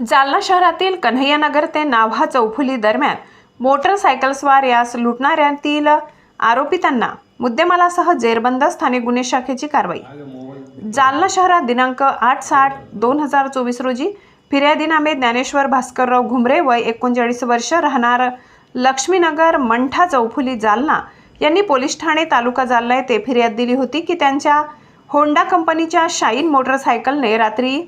जालना शहरातील कन्हैयानगर ते नाव्हा चौफुली दरम्यान मोटरसायकलस्वार यास लुटणाऱ्यातील आरोपितांना मुद्देमालासह जेरबंद स्थानिक गुन्हे शाखेची कारवाई. जालना शहरात दिनांक आठ साठ दोन हजार चोवीस रोजी फिर्यादीनामे ज्ञानेश्वर भास्करराव घुमरे वय एकोणचाळीस वर्ष राहणार लक्ष्मीनगर मंठा चौफुली जालना यांनी पोलीस ठाणे तालुका जालना येथे फिर्याद दिली होती की त्यांच्या होंडा कंपनीच्या शाईन मोटरसायकलने रात्री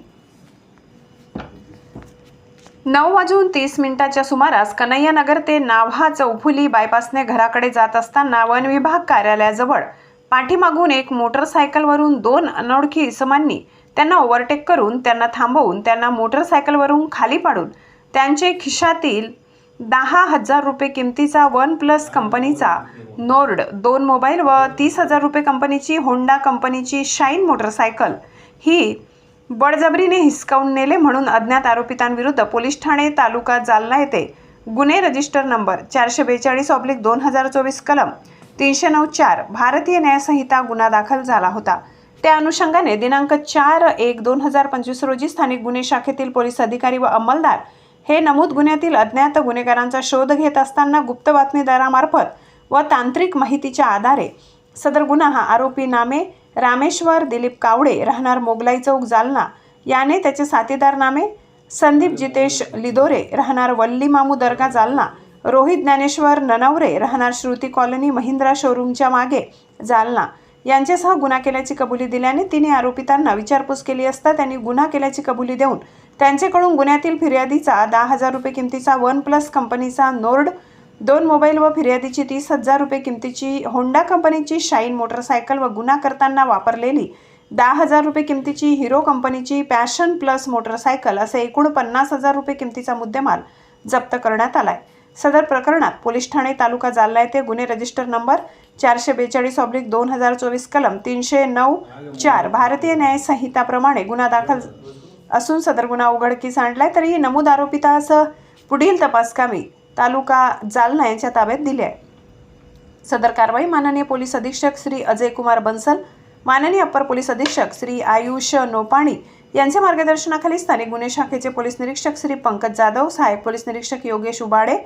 नऊ वाजून तीस मिनिटाच्या सुमारास कन्हैयानगर ते नाव्हा चौफुली बायपासने घराकडे जात असताना वन विभाग कार्यालयाजवळ पाठीमागून एक मोटरसायकलवरून दोन अनोळखी इसमांनी त्यांना ओव्हरटेक करून त्यांना थांबवून त्यांना मोटरसायकलवरून खाली पाडून त्यांचे खिशातील दहा हजार रुपये किमतीचा वन प्लस कंपनीचा नोर्ड दोन मोबाईल व तीस हजार रुपये कंपनीची होंडा कंपनीची शाईन मोटरसायकल ही बळजबरीने हिसकावून नेले म्हणून अज्ञात आरोपितांविरुद्ध पोलीस ठाणे तालुका जालना येथे गुन्हे रजिस्टर नंबर चारशे बेचाळीस ऑब्लिक दोन हजार चोवीस कलम तीनशे नऊ चार भारतीय न्यायसंहिता गुन्हा दाखल झाला होता. त्या अनुषंगाने दिनांक चार एक दोन हजार पंचवीस रोजी स्थानिक गुन्हे शाखेतील पोलीस अधिकारी व अंमलदार हे नमूद गुन्ह्यातील अज्ञात गुन्हेगारांचा शोध घेत असताना गुप्त बातमीदारामार्फत व तांत्रिक माहितीच्या आधारे सदर गुन्हा हा आरोपी नामे रामेश्वर दिलीप कावडे राहणार मोगलाई चौक जालना. याने त्याचे साथीदार नामे संदीप जितेश लिदोरे राहणार वल्ली मामू दर्गा जालना. रोहित ज्ञानेश्वर ननवरे राहणार श्रुती कॉलनी महिंद्रा शोरूमच्या मागे जालना. यांच्यासह गुन्हा केल्याची कबुली दिल्याने तिने आरोपितांना विचारपूस केली असता त्यांनी गुन्हा केल्याची कबुली देऊन त्यांच्याकडून गुन्ह्यातील फिर्यादीचा दहा हजार रुपये किमतीचा वन प्लस कंपनीचा नोर्ड दोन मोबाईल व फिर्यादीची तीस हजार रुपये किमतीची होंडा कंपनीची शाईन मोटरसायकल व गुन्हा करताना वापरलेली दहा हजार रुपये किमतीची हिरो कंपनीची पॅशन प्लस मोटरसायकल असे एकूण पन्नास हजार रुपये किमतीचा मुद्देमाल जप्त करण्यात आलाय. सदर प्रकरणात पोलीस ठाणे तालुका जालना येथे गुन्हे रजिस्टर नंबर चारशे बेचाळीस ऑब्लिक दोन हजार चोवीस कलम तीनशे नऊ चार भारतीय न्यायसंहिताप्रमाणे गुन्हा दाखल असून सदर गुन्हा उघडकीस आणलाय. तरीही नमूद आरोपितास पुढील तपासकामी तालुका जालना यांच्या ताब्यात दिली आहे. सदर कारवाई माननीय पोलीस अधीक्षक श्री अजय कुमार बन्सल माननीय अप्पर पोलीस अधीक्षक श्री आयुष नोपाणी यांच्या मार्गदर्शनाखाली स्थानिक गुन्हे शाखेचे पोलीस निरीक्षक श्री पंकज जाधव सहाय्यक पोलीस निरीक्षक योगेश उबाडे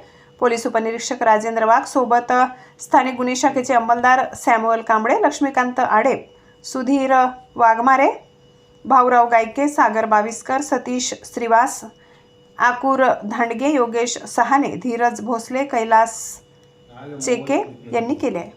पोलीस उपनिरीक्षक राजेंद्र वाघ सोबत स्थानिक गुन्हे शाखेचे अंमलदार सॅम्युअल कांबळे लक्ष्मीकांत आडे सुधीर वाघमारे भाऊराव गायके सागर बाविस्कर सतीश श्रीवास आकूर धांडगे योगेश सहाने धीरज भोसले कैलास चेके यांनी केले आहे.